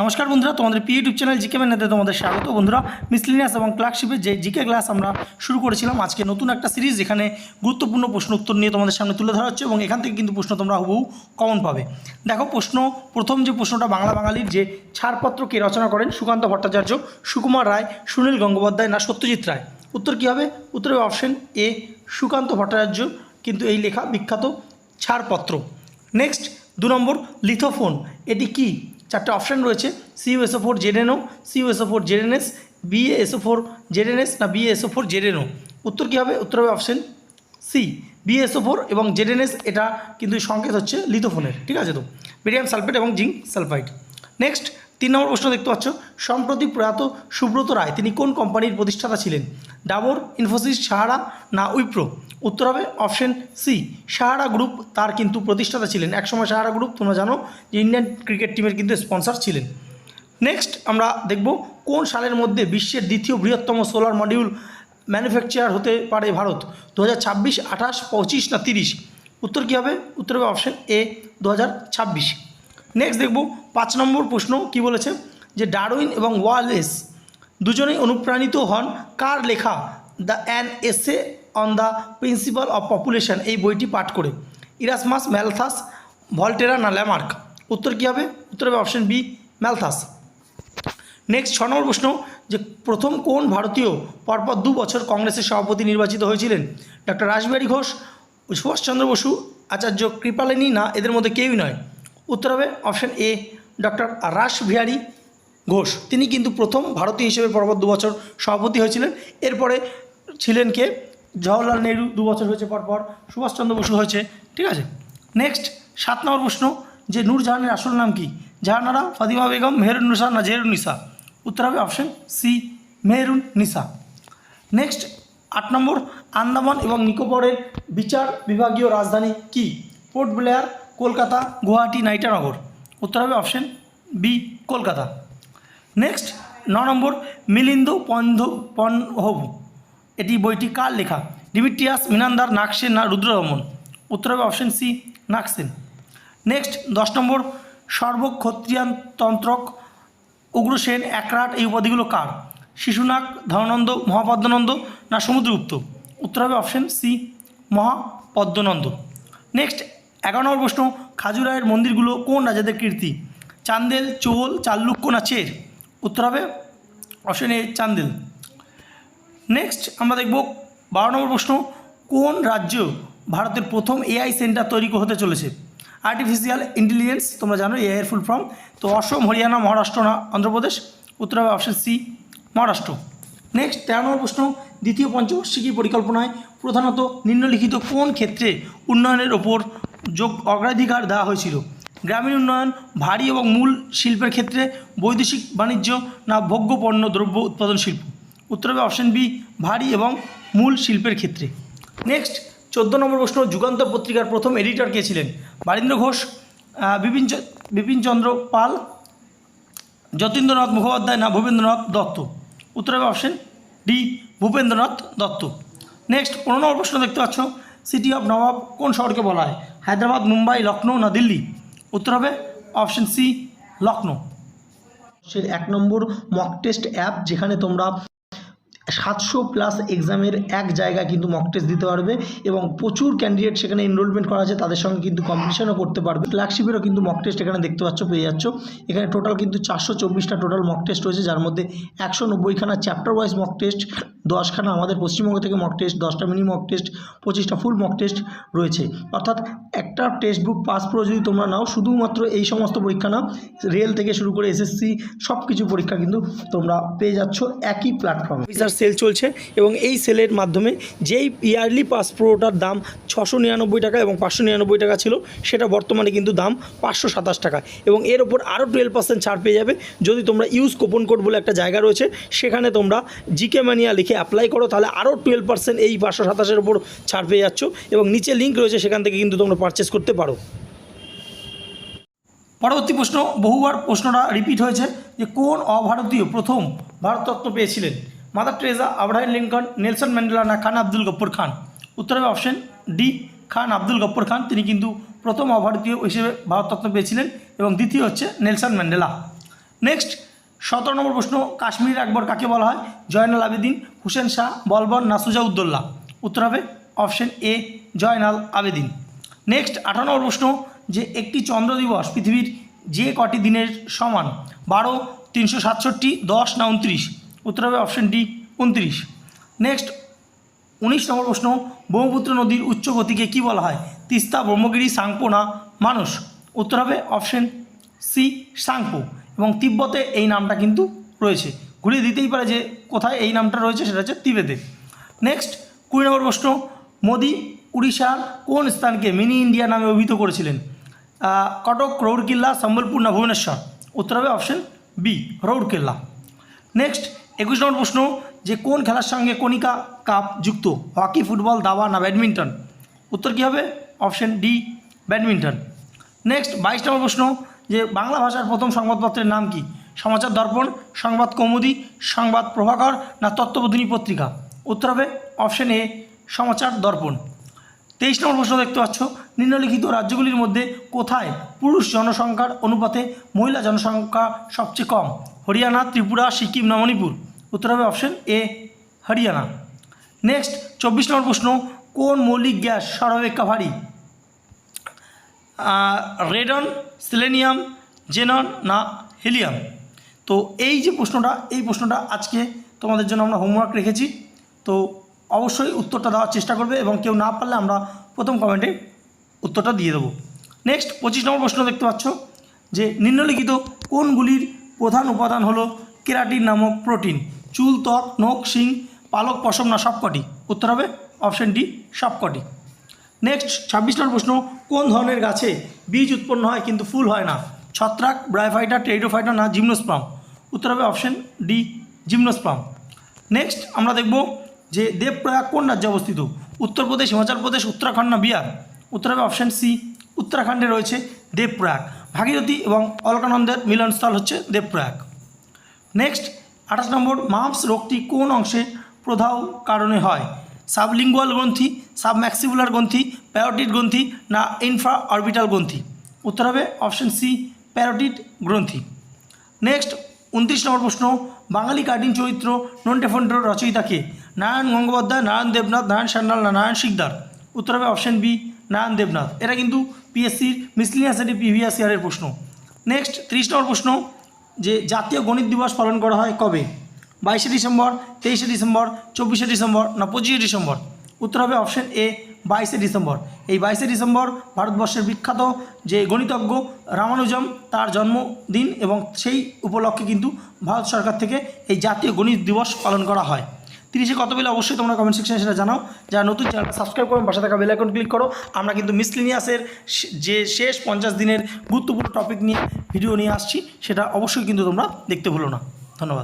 নমস্কার বন্ধুরা, তোমাদের পি ইউটিউব চ্যানেল জিকে ম্যানেতে তোমাদের স্বাগত। বন্ধুরা মিসলিনিয়াস এবং ক্লার্কশিপের যে জিকে ক্লাস আমরা শুরু করেছিলাম, আজকে নতুন একটা সিরিজ যেখানে গুরুত্বপূর্ণ প্রশ্ন উত্তর নিয়ে তোমাদের সামনে তুলে ধরা হচ্ছে এবং এখান থেকে কিন্তু প্রশ্ন তোমরা হুবহু কমন পাবে। দেখো, প্রশ্ন, প্রথম যে প্রশ্নটা বাংলা বাঙালির যে ছাড়পত্র কে রচনা করেন, সুকান্ত ভট্টাচার্য, সুকুমার রায়, সুনীল গঙ্গোপাধ্যায় না সত্যজিৎ রায়? উত্তর কী হবে? উত্তর হবে অপশন এ সুকান্ত ভট্টাচার্য, কিন্তু এই লেখা বিখ্যাত ছাড়পত্র। নেক্সট দু নম্বর লিথোফোন এটি কি? চারটে অপশান রয়েছে। C U S O four Z N O C U S O four Z N S B A S O four Z N S না বিএসও ফোর জেডেনও উত্তর কী হবে? উত্তর হবে অপশান সি বিএসও ফোর এবং জেডেনএস এটা কিন্তু সংকেত হচ্ছে লিথোফোনের। ঠিক আছে তো? মিডিয়াম সালফেট এবং জিঙ্ক সালফাইড। নেক্সট তিন নম্বর প্রশ্ন দেখতে পাচ্ছ। সম্প্রতি প্রয়াত সুব্রত রায়, তিনি কোন কোম্পানির প্রতিষ্ঠাতা ছিলেন? ডাবর, ইনফোসিস, সাহারা না উইপ্রো? উত্তর হবে অপশন সি, সাহারা গ্রুপ। তার কিন্তু প্রতিষ্ঠাতা ছিলেন। একসময় সাহারা গ্রুপ, তোমরা জানো যে ইন্ডিয়ান ক্রিকেট টিমের কিন্তু স্পন্সর ছিলেন। নেক্সট আমরা দেখব কোন সালের মধ্যে বিশ্বের দ্বিতীয় বৃহত্তম সোলার মডিউল ম্যানুফ্যাকচার হতে পারে ভারত? দু হাজার ছাব্বিশ, আঠাশ, পঁচিশ না তিরিশ? উত্তর কী হবে? উত্তর হবে অপশন এ দু হাজার ছাব্বিশ। নেক্সট দেখব পাঁচ নম্বর প্রশ্ন কি বলেছে যে ডারউইন এবং ওয়ালেস দুজনেই অনুপ্রাণিত হন কার লেখা? The an essay on the principle of population এই বইটি পাঠ করে। ইরাসমাস ম্যালথাস ভলটেরা না ল্যামার্ক উত্তর কী হবে? উত্তর হবে অপশন বি ম্যালথাস নেক্সট ছ নম্বর প্রশ্ন, যে প্রথম কোন ভারতীয় পরপর দু বছর কংগ্রেসের সভাপতি নির্বাচিত হয়েছিলেন? ডক্টর রাসবিহারী ঘোষ, সুভাষচন্দ্র বসু, আচার্য কৃপালিনী না, এদের মধ্যে কেউই নয়। উত্তর হবে option A doctor Rashbehari Ghosh. তিনি কিন্তু প্রথম ভারতীয় হিসেবে পরপর দু বছর সভাপতি হয়েছিলেন। এরপরে ছিলেন কে? জওয়াহরলাল নেহরু দু বছর হয়েছে পরপর। সুভাষচন্দ্র বসু হয়েছে। ঠিক আছে? নেক্সট সাত নম্বর প্রশ্ন, যে নূরজাহানের আসল নাম কি? জাহানারা, ফাতিমা বেগম, মেহরুন নিসা না জেহরুন নিসা? উত্তর হবে অপশন সি মেহরুন নিসা। নেক্সট আট নম্বর, আন্দামান এবং নিকোবরের বিচার বিভাগীয় রাজধানী কি? Port Blair Kolkata, Guwahati, Itanagar. উত্তর হবে অপশন বি কলকাতা। নেক্সট ন নম্বর, মিলিন্দ পন্ধ পনহব এটি বইটি কার লেখা? ডিমিট্রিয়াস, মিনান্দার নাকসেন না রুদ্ররমন? উত্তর হবে অপশন সি নাকসেন নেক্সট দশ নম্বর সর্বক্ষত্রিয়ান তন্ত্রক উগ্রসেন একরাট, এই উপাধিগুলো কার? শিশুনাগ, ধনানন্দ, মহাপদ্মনন্দ না সমুদ্রগুপ্ত? উত্তর হবে অপশন সি মহাপদ্মনন্দ। নেক্সট এগারো নম্বর প্রশ্ন খাজুরায়ের মন্দিরগুলো কোন রাজাদের কীর্তি? চান্দেল, চোল চাল্লুক্য না চের উত্তর হবে অপশন এ চান্দেল। নেক্সট আমরা দেখব বারো নম্বর প্রশ্ন, কোন রাজ্য ভারতের প্রথম এআই সেন্টার তৈরি হতে চলেছে? আর্টিফিশিয়াল ইন্টেলিজেন্স তোমরা জানো এআই এর ফুল ফর্ম তো অসম, হরিয়ানা, মহারাষ্ট্র না অন্ধ্রপ্রদেশ? উত্তর হবে অপশন সি মহারাষ্ট্র। নেক্সট তেরো নম্বর প্রশ্ন, দ্বিতীয় পঞ্চবার্ষিকী পরিকল্পনায় প্রধানত নিম্নলিখিত কোন ক্ষেত্রে উন্নয়নের ওপর যোগ অগ্রাধিকার দেওয়া হয়েছিল। গ্রামীণ উন্নয়ন ভারী এবং মূল শিল্পের ক্ষেত্রে বৈদেশিক বাণিজ্য না ভোগ্য পণ্য দ্রব্য উৎপাদন শিল্প। উত্তর হবে অপশন বি, ভারী এবং মূল শিল্পের ক্ষেত্রে। নেক্সট, চোদ্দ নম্বর প্রশ্ন, যুগান্তর পত্রিকার প্রথম এডিটর কে ছিলেন? বারীন্দ্র ঘোষ বিপিন বিপিনচন্দ্র পাল, যতীন্দ্রনাথ মুখোপাধ্যায় না ভূপেন্দ্রনাথ দত্ত? উত্তর হবে option D, Bhupendranath Dutta. Next, পনেরো নম্বর প্রশ্ন দেখতে পাচ্ছ, সিটি অফ নবাব কোন শহরকে বলা হয়? হায়দ্রাবাদ, মুম্বাই, লখনৌ না দিল্লি? উত্তর হবে অপশন সি লখনৌ। এক নম্বর মক টেস্ট অ্যাপ যেখানে তোমরা সাতশো প্লাস এক্সামের এক জায়গায় কিন্তু মক টেস্ট দিতে পারবে এবং প্রচুর ক্যান্ডিডেট সেখানে এনরোলমেন্ট করা আছে, তাদের সঙ্গে কিন্তু কম্পিটিশনও করতে পারবে। ক্লার্কশিপেরও কিন্তু মক টেস্ট এখানে দেখতে পাচ্ছ, পেয়ে যাচ্ছ। এখানে টোটাল কিন্তু চারশো চব্বিশটা টোটাল মক টেস্ট রয়েছে, যার মধ্যে একশো নব্বইখানা চ্যাপ্টার ওয়াইজ মক টেস্ট দশখানা আমাদের পশ্চিমবঙ্গ থেকে মক টেস্ট দশটা মিনি মক টেস্ট পঁচিশটা ফুল মক টেস্ট রয়েছে। অর্থাৎ একটা টেক্সট বুক পাস প্রো যদি তোমরা নাও, শুধুমাত্র এই সমস্ত পরীক্ষা নাও রেল থেকে শুরু করে এসএসসি সব কিছু পরীক্ষা কিন্তু তোমরা পেয়ে যাচ্ছ একই প্ল্যাটফর্মে অফিসার সেল চলছে এবং এই সেলের মাধ্যমে যেই ইয়ারলি পাস প্রোটার দাম ছশো নিরানব্বই টাকা এবং পাঁচশো নিরানব্বই টাকা ছিল, সেটা বর্তমানে কিন্তু দাম পাঁচশো সাতাশ টাকা। এবং এর ওপর আরও টুয়েলভ পার্সেন্ট ছাড় পেয়ে যাবে যদি তোমরা ইউজ কোপন কোড বলে একটা জায়গা রয়েছে, সেখানে তোমরা জিকে ম্যানিয়া লিখে অ্যাপ্লাই করো, তাহলে আরও টুয়েলভ পার্সেন্ট এই পাঁচশো সাতাশের ওপর ছাড় পেয়ে যাচ্ছ এবং নিচে লিঙ্ক রয়েছে, সেখান থেকে কিন্তু তোমরা পারচেস করতে পারো। পরবর্তী প্রশ্ন, বহুবার প্রশ্নটা রিপিট হয়েছে যে কোন অভারতীয় প্রথম ভারতরত্ন পেয়েছিলেন? Mother Teresa Abraham Lincoln, Nelson Mandela না খান আব্দুল গপ্পর খান? উত্তর হবে অপশন ডি খান আব্দুল গপ্পর খান। তিনি কিন্তু প্রথম অভারতীয় হিসেবে ভারতরত্ন পেয়েছিলেন এবং দ্বিতীয় হচ্ছে নেলসন ম্যান্ডেলা। নেক্সট সতেরো নম্বর প্রশ্ন কাশ্মীর আকবর কাকে বলা হয়? জয়নাল আবেদিন হুসেন শাহ, বলবন নাসুজা উদ্দোল্লা উত্তর হবে option A, Zainal Abedin. Next, আঠারো নম্বর প্রশ্ন, যে একটি চন্দ্র দিবস পৃথিবীর যে কটি দিনের সমান? বারো, তিনশো সাতষট্টি, দশ না উনত্রিশ? উত্তর হবে অপশন ডি, উনত্রিশ। নেক্সট, উনিশ নম্বর প্রশ্ন, ব্রহ্মপুত্র নদীর উচ্চ গতিকে কী বলা হয়? তিস্তা, ব্রহ্মগিরি, সাংপো না মানুষ উত্তর হবে অপশন সি, সাংপো। এবং তিব্বতে এই নামটা কিন্তু রয়েছে। ঘুরিয়ে দিতেই পারে যে কোথায় এই নামটা রয়েছে, সেটা হচ্ছে তিবেতে নেক্সট কুড়ি নম্বর প্রশ্ন, মোদি উড়িষ্যার কোন স্থানকে মিনি ইন্ডিয়া নামে অভিহিত করেছিলেন? কটক রৌড়কিল্লা সম্বলপুর না ভুবনেশ্বর? উত্তর হবে অপশন বি রৌড়কেল্লা নেক্সট একুশ নম্বর প্রশ্ন, যে কোন খেলার সঙ্গে কণিকা কাপ যুক্ত? হকি, ফুটবল, দাবা না ব্যাডমিন্টন? উত্তর কী হবে? Option D badminton. নেক্সট বাইশ নম্বর প্রশ্ন, যে বাংলা ভাষার প্রথম সংবাদপত্রের নাম কি? সমাচার দর্পণ, সংবাদ কৌমুদি, সংবাদ প্রভাকর, না তত্ত্ববোধিনী পত্রিকা। উত্তর হবে অপশন এ, সমাচার দর্পণ। তেইশ নম্বর প্রশ্ন দেখতে পাচ্ছ, নিম্নলিখিত রাজ্যগুলির মধ্যে কোথায় পুরুষ জনসংখ্যার অনুপাতে মহিলা জনসংখ্যা সবচেয়ে কম? হরিয়ানা, ত্রিপুরা, সিকিম না মণিপুর? উত্তর হবে অপশন এ, হরিয়ানা। নেক্সট, চব্বিশ নম্বর প্রশ্ন, কোন মৌলিক গ্যাস সর্বাপেক্ষা ভারী? রেডন, সিলেনিয়াম, জেনন না হিলিয়াম? তো এই যে প্রশ্নটা, এই প্রশ্নটা আজকে তোমাদের জন্য আমরা হোমওয়ার্ক রেখেছি। তো অবশ্যই উত্তরটা দেওয়ার চেষ্টা করবে এবং কেউ না পারলে আমরা প্রথম কমেন্টে উত্তরটা দিয়ে দেবো। নেক্সট পঁচিশ নম্বর প্রশ্ন দেখতে পাচ্ছ যে নিম্নলিখিত কোনগুলির প্রধান উপাদান হলো কেরাটিন নামক প্রোটিন চুল, ত্বক, নখ, শিং, পালক, পশম না সবকটি? উত্তর হবে অপশন ডি সবকটি। নেক্সট ছাব্বিশ নম্বর প্রশ্ন, কোন ধরনের গাছে বীজ উৎপন্ন হয় কিন্তু ফুল হয় না? ছত্রাক ব্রাইফাইটা টেরিডোফাইটা না জিমনোস্পাম উত্তর হবে অপশন ডি জিমনোস্পাম নেক্সট আমরা দেখব যে দেবপ্রয়াগ কোন রাজ্যে অবস্থিত? উত্তরপ্রদেশ হিমাচল প্রদেশ, উত্তরাখণ্ড না বিহার? উত্তর হবে অপশন সি উত্তরাখণ্ডে রয়েছে দেবপ্রয়াগ। ভাগীরথী এবং অলকানন্দের মিলনস্থল হচ্ছে দেবপ্রয়াগ। নেক্সট আঠাশ নম্বর মাম্পস রোগটি কোন অংশে প্রধান কারণে হয়? সাবলিঙ্গুয়াল গ্রন্থি, সাবম্যাক্সিবুলার গ্রন্থি, প্যারোটিড গ্রন্থি না ইনফ্রা অরবিটাল গ্রন্থি? উত্তর হবে অপশন সি প্যারোটিড গ্রন্থি। নেক্সট উনত্রিশ নম্বর প্রশ্ন, বাঙালি কার্টিন চরিত্র নন্টেফন্ডর রচয়িতাকে? নারায়ণ গঙ্গোপাধ্যায়, নারায়ণ দেবনাথ, নারায়ণ সান্যাল না নারায়ণ শিকদার। উত্তর হবে অপশন বি নারায়ণ দেবনাথ। এটা কিন্তু পিএসসির মিসলিনিয়াস এটি ইয়ারের প্রশ্ন। নেক্সট ত্রিশ নম্বর প্রশ্ন, যে জাতীয় গণিত দিবস পালন করা হয় কবে? বাইশে ডিসেম্বর, তেইশে ডিসেম্বর, চব্বিশে ডিসেম্বর না পঁচিশে ডিসেম্বর? উত্তর হবে অপশন এ বাইশে ডিসেম্বর। এই বাইশে ডিসেম্বর ভারতবর্ষের বিখ্যাত যে গণিতজ্ঞ রামানুজম, তার জন্মদিন এবং সেই উপলক্ষে কিন্তু ভারত সরকার থেকে এই জাতীয় গণিত দিবস পালন করা হয়। তিরিশে কত পেলে অবশ্যই তোমরা কমেন্ট সেকশনে সেটা জানাও। যারা নতুন চ্যানেলটা সাবস্ক্রাইব করো পাশে থাকা বেল আইকন ক্লিক করো। আমরা কিন্তু মিসলিনিয়াসের যে শেষ পঞ্চাশ দিনের গুরুত্বপূর্ণ টপিক নিয়ে ভিডিও নিয়ে আসছি, সেটা অবশ্যই কিন্তু তোমরা দেখতে ভুলো না। ধন্যবাদ।